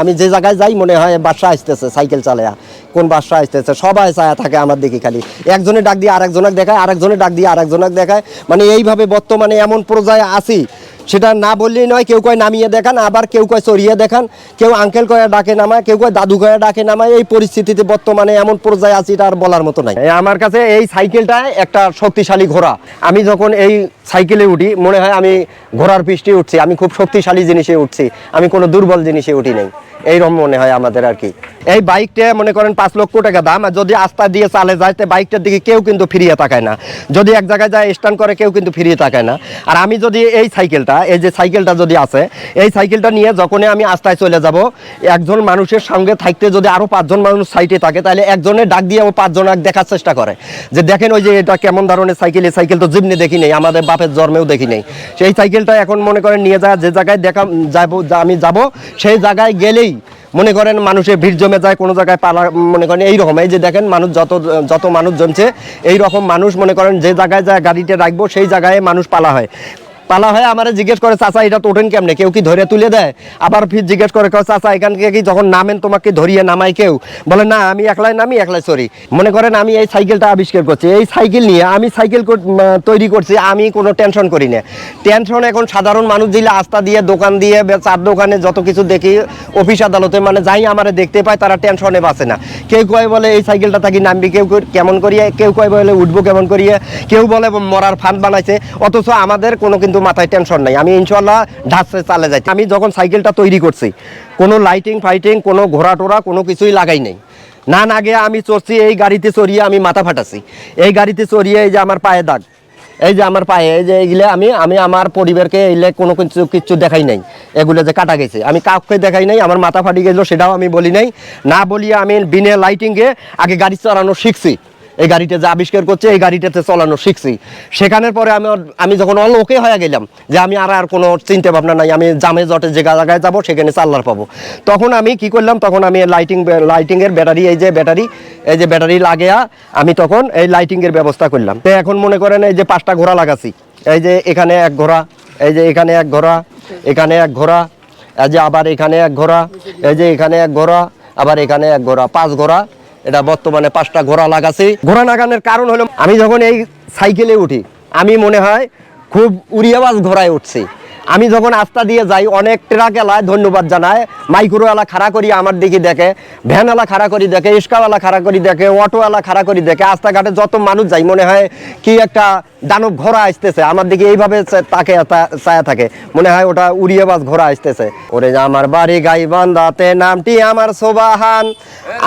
আমি যে জায়গায় যাই মনে হয় বাসা আসতেছে, সাইকেল চালায়া। কোন বাসা আসতেছে, সবাই চায়া থাকে আমার দিকে খালি। একজনে ডাক দিয়ে আরেকজনক দেখায় আরেকজনে ডাক দিয়ে আরেকজনক দেখায়। মানে এইভাবে বর্তমানে এমন পর্যায়ে আছি, সেটা না বললেই নয়, কেউ কয় নামিয়ে দেখান, আবার কেউ কয় চড়িয়ে দেখান, কেউ আঙ্কেল কয়ে ডাকে নামায়, কেউ কয় দাদু কয়ে ডাকে নামায়, এই পরিস্থিতিতে বর্তমানে এমন পর্যায়ে আছি, এটা আর বলার মতো নাই। আমার কাছে এই সাইকেলটা একটা শক্তিশালী ঘোড়া। আমি যখন এই সাইকেলে উঠি, মনে হয় আমি ঘোড়ার পৃষ্ঠে উঠছি, আমি খুব শক্তিশালী জিনিসে উঠছি, আমি কোনো দুর্বল জিনিসে উঠি নাই। এইরকম মনে হয় আমাদের আর কি। এই বাইকটা মনে করেন পাঁচ লক্ষ টাকা দাম, আর যদি আস্তা দিয়ে চালে যায়, তো বাইকটার দিকে কেউ কিন্তু ফিরিয়ে তাকায় না। যদি এক জায়গায় যায় স্ট্যান্ড করে কেউ কিন্তু ফিরিয়ে তাকায় না। আর আমি যদি এই সাইকেলটা, এই যে সাইকেলটা যদি আছে, এই সাইকেলটা নিয়ে যখনই আমি আস্তায় চলে যাব, একজন মানুষের সঙ্গে থাকতে যদি আরও পাঁচজন মানুষ সাইডে থাকে, তাহলে একজনের ডাক দিয়ে ও পাঁচজন এক দেখার চেষ্টা করে। যে দেখেন ওই যে এটা কেমন ধরনের সাইকেল, এই সাইকেল তো জিমনি দেখি নেই, আমাদের বাপের জন্মেও দেখি নেই। সেই সাইকেলটা এখন মনে করেন নিয়ে যায় যে জায়গায় দেখা যাব আমি যাব, সেই জায়গায় গেলেই মনে করেন মানুষের ভিড় জমে যায়, কোনো জায়গায় পালা, মনে করেন এইরকম এই যে দেখেন, মানুষ যত যত মানুষ জমছে এইরকম মানুষ মনে করেন যে জায়গায় যা গাড়িতে রাখব, সেই জায়গায় মানুষ পালা হয়। পালা হয় আমার জিজ্ঞেস করে চাচা এটা তো ওঠেন কেমনে? কেউ কি ধরে তুলে দেয়? আবার ফির জিজ্ঞেস করে কয়, চাচা এখান থেকে কি যখন নামেন তোমাকে ধরিয়ে নামাই কেউ? বলে না আমি একলাই নামি একলাই সরি। মনে করেন আমি এই সাইকেলটা আবিষ্কার করছি। এই সাইকেল নিয়ে আমি সাইকেল তৈরি করছি আমি কোনো টেনশন করি না। টেনশন এখন সাধারণ মানুষ দিলে আস্থা দিয়ে দোকান দিয়ে চার দোকানে যত কিছু দেখি অফিস আদালতে মানে যাই আমারে দেখতে পায় তারা টেনশনে বাঁচে না। কেউ কয় বলে এই সাইকেলটা থাকি নামবি কেউ কেমন করিয়ে? কেউ কয় বলে উঠবো কেমন করিয়ে? কেউ বলে মরার ফান্ড বানাইছে। অথচ আমাদের কোনো কিন্তু মাথায় টেনশন নাই। আমি ইনশাল্লাহ ঢাসে চালে যাই আমি যখন সাইকেলটা তৈরি করছি, কোনো লাইটিং ফাইটিং কোনো ঘোড়া টোরা কোনো কিছুই লাগাই নাই। না না গিয়ে আমি চড়ছি, এই গাড়িতে চড়িয়ে আমি মাথা ফাটাছি এই গাড়িতে চড়িয়ে এই যে আমার পায়ে দাগ, এই যে আমার পায়ে, এই যে এইগুলো আমি আমি আমার পরিবারকে এইলে কোনো কিছু কিচ্ছু দেখাই নাই। এগুলো যে কাটা গেছে। আমি কাউকে দেখাই নাই, আমার মাথা ফাটি গেছিল সেটাও আমি বলি নাই। না বলিয়ে আমি বিনে লাইটিংয়ে আগে গাড়ি চালানো শিখছি। এই গাড়িটা যে আবিষ্কার করছে, এই গাড়িটাতে চলানো শিখছি। সেখানের পরে আমি আমি যখন অল ওকে হয়ে গেলাম যে আমি আর আর কোনো চিন্তা ভাবনা নাই, আমি জামে জটে যে জায়গায় যাব, সেখানে চাল্লার পাবো। তখন আমি কি করলাম, তখন আমি লাইটিং লাইটিংয়ের ব্যাটারি এই যে ব্যাটারি এই যে ব্যাটারি লাগিয়া আমি তখন এই লাইটিংয়ের ব্যবস্থা করলাম। তো এখন মনে করেন এই যে পাঁচটা ঘোড়া লাগাছি। এই যে এখানে এক ঘোড়া, এই যে এখানে এক ঘোড়া, এখানে এক ঘোড়া, এই যে আবার এখানে এক ঘোড়া, এই যে এখানে এক ঘোড়া, আবার এখানে এক ঘোড়া, পাঁচ ঘোড়া। এটা বর্তমানে পাঁচটা ঘোড়া লাগাছি। ঘোড়া লাগানোর কারণ হলো, আমি যখন এই সাইকেলে উঠি, আমি মনে হয় খুব উড়িয়াবাজ ঘোড়ায় উঠছি। আমি যখন আস্তা দিয়ে যাই, অনেক ট্রাক এলায় ধন্যবাদ জানায়। মাইক্রো এলা খাড়া করি আমার দিকে দেখে, ভ্যান এলা খাড়া করি দেখে ইস্কাওয়ালা খাড়া করি দেখে, অটো এলা খাড়া করি দেখে, রাস্তাঘাটে যত মানুষ যাই, মনে হয় কি একটা দানব ঘোড়া আসতেছে। আমার দিকে এইভাবে তাকে চায়া থাকে। মনে হয় ওটা উড়িয়ে উড়িয়াবাজ ঘোড়া আসতেছে। ওরে আমার বাড়ি গাই বান্দাতে নামটি আমার সোবাহান।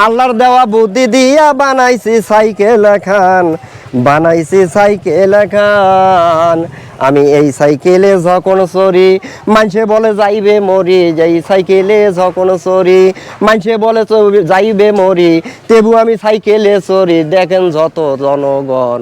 আল্লাহর দেওয়া বুদ্ধি দিয়া বানাইছি সাইকেল খান বানাইছি সাইকেল খান আমি এই সাইকেলে যখন সরি মানুষে বলে যাইবে মরি, যাই সাইকেলে যখন সরি মানুষে বলে যাইবে মরি, তেবু আমি সাইকেলে সরি দেখেন যত জনগণ।